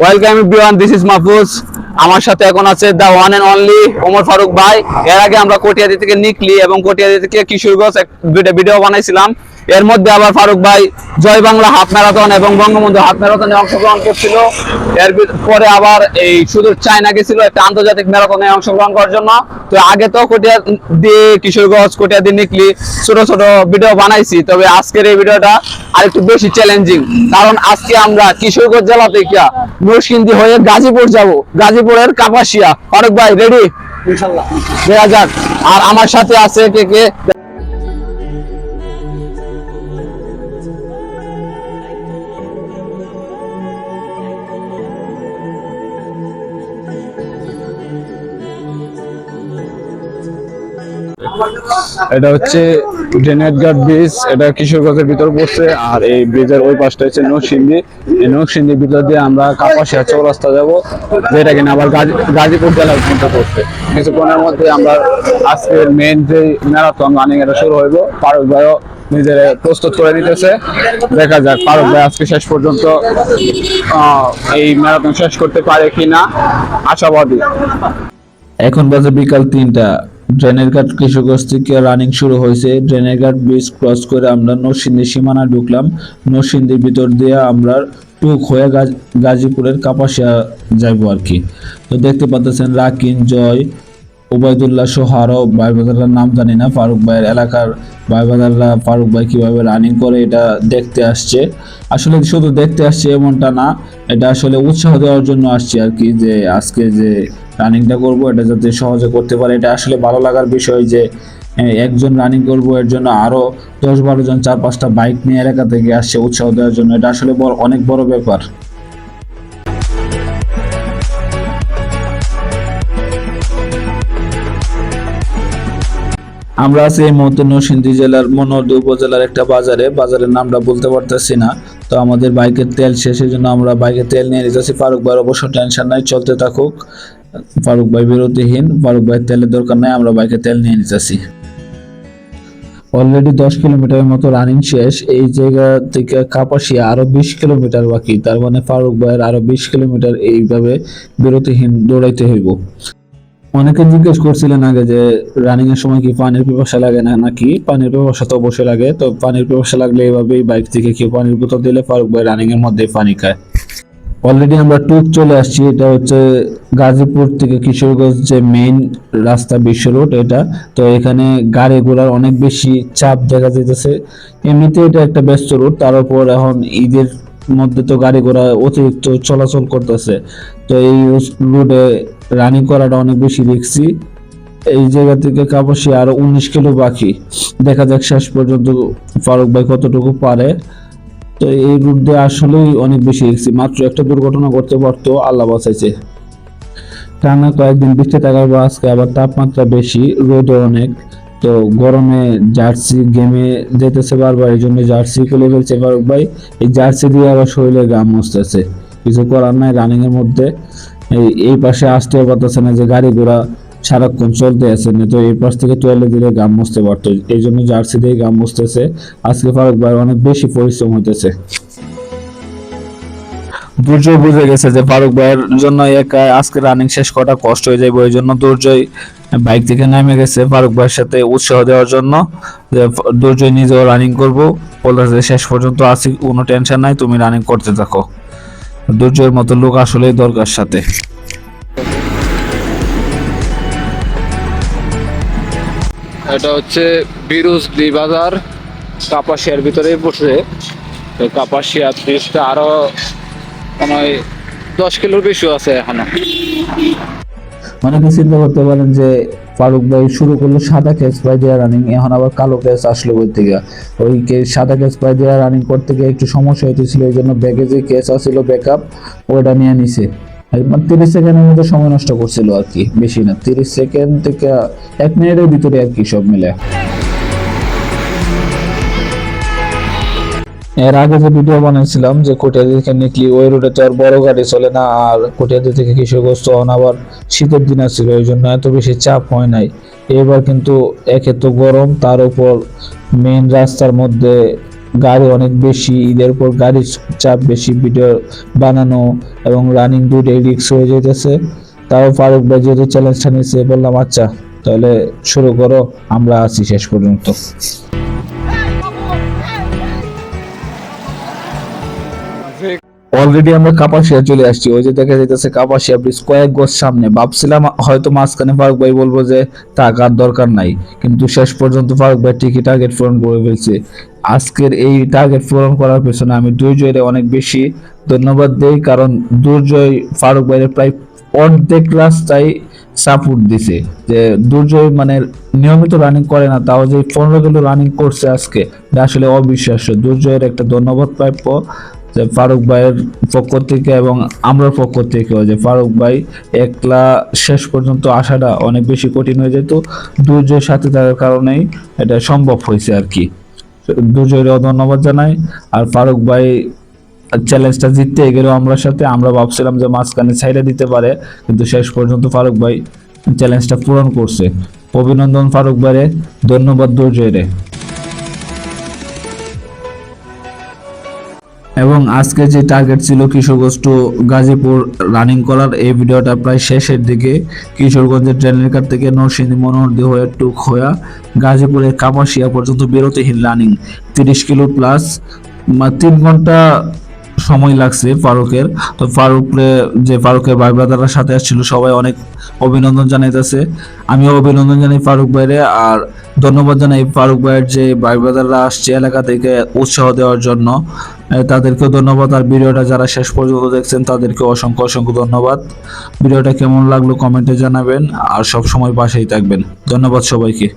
welcome everyone this is Mahfuz আমার সাথে এখন আছে the one and only Omar Faruk ভাই। এর আগে আমরা কটিয়াদি থেকে নিকলি এবং কটিয়াদি থেকে কিশোরগঞ্জ দুইটা ভিডিও বানাইছিলাম। এর মধ্যে আবার ফারুক ভাই জয় বাংলা হাফ ম্যারাথন এবং বঙ্গবন্ধু হাফ ম্যারাথনে অংশগ্রহণ করছিল। এর পরে আবার এই শুধু চায়না গেছিল একটা আন্তর্জাতিক ম্যারাথনে অংশগ্রহণ করার জন্য। তো আগে তো কটিয়া দিয়ে কিশোরগঞ্জ কটিয়া দিয়ে নিকলি ছোট ছোট ভিডিও বানাইছি। তবে আজকের এই ভিডিওটা আরেকটু বেশি চ্যালেঞ্জিং কারণ আজকে আমরা কিশোরগঞ্জ জেলা থেকে নরসিংদী হয়ে গাজীপুর যাব। গাজীপুরের কাপাসিয়া। ফারুক ভাই রেডি ইনশাল্লাহ। দেখা যাক। আর আমার সাথে আছে কে কে? এটা হচ্ছে গার্ড ব্রিজ। এটা কিশোরগঞ্জের ভিতর পড়ছে, আর এই ব্রিজের ওই পাশটা হচ্ছে নরসিংদী। এই নরসিংদীর ভিতর দিয়ে আমরা কাপাসিয়া চৌরাস্তা যাব, যেটা কিনা আবার গাজী- গাজীপুর জেলার মধ্যে পড়ছে। কিছুক্ষণের মধ্যে আমরা আজকের মেন যে ম্যারাথন রানিং এটা শুরু হইব। ফারুক ভাইও নিজের প্রস্তুত করে নিতেছে। দেখা যাক, ফারুক ভাই আজকে শেষ পর্যন্ত এই ম্যারাথন শেষ করতে পারে কিনা। আশাবাদী। এখন বাজে বিকাল তিনটা। ড্রেনের ঘাট কিশোরগঞ্জ থেকে রানিং শুরু হয়েছে। ড্রেনের ঘাট ব্রিজ ক্রস করে আমরা নরসিন্দি সীমানা ঢুকলাম। নরসিংদীর ভিতর দিয়ে আমরা টুক হয়ে গাজীপুরের কাপাসিয়া যাইব আর কি। তো দেখতে পাচ্ছেন রাকিন, জয় ওবায়দুল্লাহ সহ আরও ভাই নাম জানি না, ফারুক ভাইয়ের এলাকার ভাইবাজাররা ফারুক ভাই কীভাবে রানিং করে এটা দেখতে আসছে। আসলে শুধু দেখতে আসছে এমনটা না, এটা আসলে উৎসাহ দেওয়ার জন্য আসছে আর কি, যে আজকে যে রানিংটা করব, এটা যাতে সহজে করতে পারে। এটা আসলে ভালো লাগার বিষয় যে একজন রানিং করব এর জন্য আরও দশ বারো জন চার পাঁচটা বাইক নিয়ে এলাকা থেকে আসছে উৎসাহ দেওয়ার জন্য। এটা আসলে অনেক বড় ব্যাপার। আমরা আছি এই মুহূর্তে নরসিংদী জেলার মনোহরদী উপজেলার একটা বাজারে। বাজারের নামটা বলতে পারতেছি না। তো আমাদের বাইকের তেল শেষ, এই জন্য আমরা বাইকের তেল নিয়ে নিতেছি ফারুক ভাইয়ের অবশ্য টেনশন নাই, চলতে থাকুক। ফারুক ভাই বিরতিহীন, ফারুক ভাইয়ের তেলের দরকার নাই, আমরা বাইকে তেল নিয়ে নিতেছি অলরেডি দশ কিলোমিটারের মতো রানিং শেষ। এই জায়গা থেকে কাপাসিয়া আরও বিশ কিলোমিটার বাকি। তার মানে ফারুক ভাইয়ের আরও বিশ কিলোমিটার এইভাবে বিরতিহীন দৌড়াইতে হইব। অনেকে জিজ্ঞেস করছিলেন আগে যে রানিং এর সময় কি পানির পিপাসা লাগে না, নাকি? পানির পিপাসা তো অবশ্যই লাগে। তো পানির পিপাসা লাগলে এইভাবেই বাইক থেকে কেউ পানির বোতল দিলে ফারুক ভাই রানিং এর মধ্যে পানি খায়। অলরেডি আমরা টুক চলে আসছি, এটা হচ্ছে গাজীপুর থেকে কিশোরগঞ্জ যে মেইন রাস্তা বিশ্ব রোড এটা। তো এখানে গাড়ি ঘোড়ার অনেক বেশি চাপ দেখা যাইতেছে। এমনিতে এটা একটা ব্যস্ত রোড তার উপর এখন ঈদের মধ্যে তো গাড়ি ঘোড়া অতিরিক্ত চলাচল করতেছে। তো এই রোডে রানিং করাটা অনেক বেশি রিক্সি এই জায়গা থেকে কাপাসি আরও উনিশ কিলো বাকি। দেখা যাক শেষ পর্যন্ত ফারুক ভাই কতটুকু পারে। তো এই রুট দিয়ে আসলেই অনেক বেশি রিক্সি মাত্র একটা দুর্ঘটনা করতে পারতো, আল্লাহ বাঁচাইছে। টানা কয়েকদিন বৃষ্টি থাকার পর আজকে আবার তাপমাত্রা বেশি রোদও অনেক। তো গরমে জার্সি গেমে যেতেছে বারবার, এই জন্য জার্সি খুলে ফেলছে ফারুক ভাই। এই জার্সি দিয়ে আবার শরীরে গাম মুছতেছে কিছু করার নাই রানিং এর মধ্যে। এই পাশে আসতেও পারতেছে না যে গাড়ি ঘোড়া সারাক্ষণ চলতে আছে, না তো এই পাশ থেকে টুয়েলে দিলে গাম মুছতে পারতো। এই জন্য জার্সি দিয়ে গাম মুছতেছে। আজকে ফারুক ভাই অনেক বেশি পরিশ্রম হইতেছে। দুর্জয় বুঝে গেছে যে ফারুক ভাইয়ের জন্য একা আজকে রানিং শেষ করা কষ্ট হয়ে যাবে ওই জন্য দুর্জয় বাইক থেকে নেমে গেছে ফারুক ভাইয়ের সাথে উৎসাহ দেওয়ার জন্য যে দুর্জয় নিজেও রানিং করব। বলতেছে শেষ পর্যন্ত আসি কোনো টেনশন নাই, তুমি রানিং করতে থাকো। দুর্জয়ের মতো লোক আসলে দরকার সাথে। এটা হচ্ছে বিরুজদি বাজার। কাপাসিয়ার ভিতরে বসে তো কাপাসিয়া ব্রিজটা আরও মনে হয় দশ কিলোর বেশি আছে এখনও। অনেকে চিন্তা করতে পারেন যে ফারুক ভাই শুরু করল সাদা ক্যাচ পাই দেওয়া রানিং এখন আবার কালো ক্যাচ আসলো ওই থেকে। ওই সাদা ক্যাচ পাই দেওয়া রানিং করতে গিয়ে একটু সমস্যা হইতেছিল, এই জন্য ব্যাগে যে ক্যাচ আসছিল ব্যাকআপ ওইটা নিয়ে নিছে। মানে তিরিশ সেকেন্ডের মধ্যে সময় নষ্ট করছিল আর কি, বেশি না। তিরিশ সেকেন্ড থেকে এক মিনিটের ভিতরে আর কি সব মিলে। এর আগে যে ভিডিও বানাইছিলাম যে কটিয়াদি থেকে নিকলি, ওই রোডে তো আর বড় গাড়ি চলে না, আর কটিয়াদি থেকে কিশোরগঞ্জ তখন আবার শীতের দিন ছিল ওই জন্য এত বেশি চাপ হয় নাই। এবার কিন্তু একে তো গরম, তার উপর মেন রাস্তার মধ্যে গাড়ি অনেক বেশি, ঈদের পর গাড়ির চাপ বেশি ভিডিও বানানো এবং রানিং দুইটাই রিক্স হয়ে যেতেছে তাও ফারুক ভাই যেহেতু চ্যালেঞ্জটা নিয়েছে বললাম আচ্ছা তাহলে শুরু করো, আমরা আছি শেষ পর্যন্ত। অলরেডি আমরা কাপাসিয়া চলে আসছি। ওই যে দেখা যাইতেছে কাপাসিয়া ব্রিজ কয়েক গজ সামনে। ভাবছিলাম হয়তো মাঝখানে ফারুক ভাই বলব যে টাকার দরকার নাই। কিন্তু শেষ পর্যন্ত ফারুক ভাই ঠিকই টার্গেট পূরণ করে ফেলছে। আজকের এই টার্গেট পূরণ করার পেছনে আমি দুর্জয়ের অনেক বেশি ধন্যবাদ দেই, কারণ দুর্জয় ফারুক ভাইয়ের প্রায় অর্ধেক রাস্তায় সাপোর্ট দিছে। যে দুর্জয় মানে নিয়মিত রানিং করে না, তাও যে পনেরো কিলো রানিং করছে আজকে আসলে অবিশ্বাস্য। দুর্জয়ের একটা ধন্যবাদ প্রাপ্য। যে ফারুক ভাইয়ের পক্ষ থেকে এবং আমরার পক্ষ থেকেও যে ফারুক ভাই একলা শেষ পর্যন্ত আসাটা অনেক বেশি কঠিন হয়ে যেত। দুর্জয়ের সাথে থাকার কারণেই এটা সম্ভব হয়েছে আর কি। দুর্জয়েরও ধন্যবাদ জানাই। আর ফারুক ভাই চ্যালেঞ্জটা জিততে গেল আমরা সাথে। আমরা ভাবছিলাম যে মাঝখানে ছাইড়ে দিতে পারে, কিন্তু শেষ পর্যন্ত ফারুক ভাই চ্যালেঞ্জটা পূরণ করছে। অভিনন্দন ফারুক ভাইরে, ধন্যবাদ দুর্জয়রে। এবং আজকে যে টার্গেট ছিল কিশোরগঞ্জ টু গাজীপুর রানিং করার, এই ভিডিওটা প্রায় শেষের দিকে। কিশোরগঞ্জের ট্রেনের কার থেকে নরসিংদী মনোহরদী হয়ে টুক খোয়া গাজীপুরের কাপাসিয়া পর্যন্ত বিরতিহীন রানিং তিরিশ কিলো প্লাস তিন ঘণ্টা সময় লাগছে ফারুকের। তো ফারুকরে, যে ফারুকের ভাই ব্রাদাররা সাথে আসছিল, সবাই অনেক অভিনন্দন জানাইতেছে। আমিও অভিনন্দন জানাই ফারুক ভাইরে, আর ধন্যবাদ জানাই ফারুক ভাইয়ের যে ভাই ব্রাদাররা আসছে এলাকা থেকে উৎসাহ দেওয়ার জন্য। তাদেরকেও ধন্যবাদ। আর ভিডিওটা যারা শেষ পর্যন্ত দেখছেন তাদেরকে অসংখ্য অসংখ্য ধন্যবাদ। ভিডিওটা কেমন লাগল কমেন্টে জানাবেন, আর সব সময় পাশেই থাকবেন। ধন্যবাদ সবাইকে।